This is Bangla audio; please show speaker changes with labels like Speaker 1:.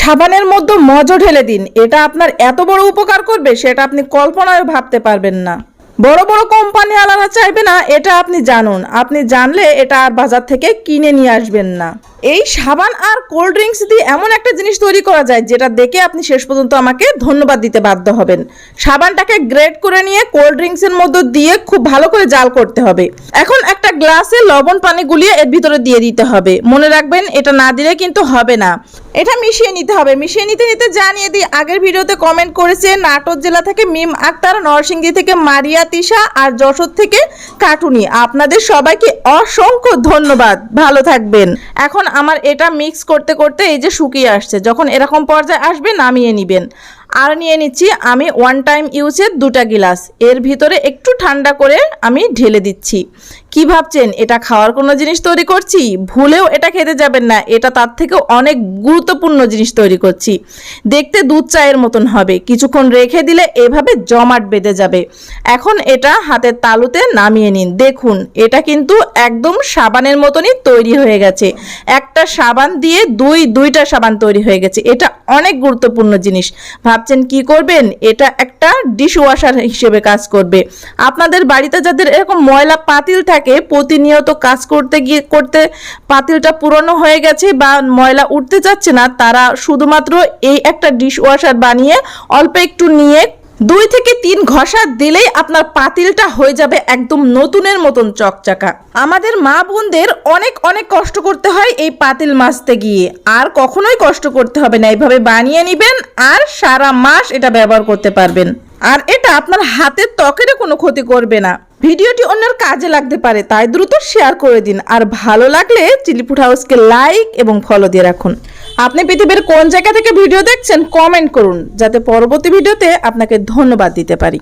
Speaker 1: সাবানের মধ্যে মজো ঢেলে দিন। এটা আপনার এত বড় উপকার করবে, সেটা আপনি কল্পনায় ভাবতে পারবেন না। বড় বড় কোম্পানি আলাদা চাইবে না, এটা আপনি জানুন। আপনি জানলে এটা আর বাজার থেকে কিনে নিয়ে আসবেন না। এই সাবান আর কোল্ড ড্রিঙ্কস দিয়ে এমন একটা জিনিস তৈরি করা যায়, যেটা দেখে আপনি শেষ পর্যন্ত আমাকে ধন্যবাদ দিতে বাধ্য হবেন। সাবানটাকে গ্রেট করে নিয়ে কোল্ড ড্রিঙ্কসের মধ্যে দিয়ে খুব ভালো করে জাল করতে হবে। এখন একটা গ্লাসে লবণ পানি গুলিয়ে এর ভিতরে দিয়ে দিতে হবে। মনে রাখবেন, এটা না দিলে কিন্তু হবে না। এটা মিশিয়ে নিতে হবে। মিশিয়ে নিতে নিতে জানিয়ে দিই, আগের ভিডিওতে কমেন্ট করেছে, নাটোর জেলা থেকে মিম আক্তার, নরসিংদী থেকে মারিয়া তিশা আর যশোর থেকে কাটুনি। আপনাদের সবাইকে অসংখ্য ধন্যবাদ। ভালো থাকবেন। এখন আমার এটা মিক্স করতে করতে এই যে শুকিয়ে আসছে, যখন এরকম পর্যায়ে আসবে নামিয়ে নেবেন। আর নিয়ে নিচ্ছি আমি ওয়ান টাইম ইউজের দুটা গিলাস এর ভিতরে একটু ঠান্ডা করে আমি ঢেলে দিচ্ছি। কি ভাবছেন? এটা খাওয়ার কোনো জিনিস তৈরি করছি? ভুলেও এটা খেতে যাবেন না। এটা তার থেকেও অনেক গুরুত্বপূর্ণ জিনিস তৈরি করছি। দেখতে দুধ চায়ের মতন হবে। কিছুক্ষণ রেখে দিলে এভাবে জমাট বেঁধে যাবে। এখন এটা হাতের তালুতে নামিয়ে নিন। দেখুন, এটা কিন্তু একদম সাবানের মতনই তৈরি হয়ে গেছে। একটা সাবান দিয়ে দুই, দুইটা সাবান তৈরি হয়ে গেছে। এটা অনেক গুরুত্বপূর্ণ জিনিস। ভাবছেন কি করবেন? এটা একটা ডিশ ওয়াশার হিসেবে কাজ করবে। আপনাদের বাড়িতে যাদের এরকম ময়লা পাতিল থাকে প্রতিনিয়ত কাজ করতে গিয়ে করতে পাতিলটা পুরনো হয়ে গেছে বা ময়লা উঠতে চাচ্ছে না, তারা শুধুমাত্র এই একটা ডিশ ওয়াশার বানিয়ে অল্প একটু নিয়ে দুই থেকে তিন ঘষা দিলেই আপনার পাতিলটা হয়ে যাবে একদম নতুনের মতন চকচাকা। আমাদের মা বোনদের অনেক অনেক কষ্ট করতে হয় এই পাতিল মাজতে গিয়ে। আর কখনোই কষ্ট করতে হবে না, এইভাবে বানিয়ে নেবেন আর সারা মাস এটা ব্যবহার করতে পারবেন। আর এটা আপনার হাতের ত্বকেরও কোনো ক্ষতি করবে না। ভিডিওটি অন্যের কাজে লাগতে পারে, তাই দ্রুত শেয়ার করে দিন। আর ভালো লাগলে চিলিপুট হাউসকে লাইক এবং ফলো দিয়ে রাখুন। আপনি পৃথিবীর কোন জায়গা থেকে ভিডিও দেখছেন, কমেন্ট করুন, যাতে পরবর্তী ভিডিওতে আপনাকে ধন্যবাদ দিতে পারি।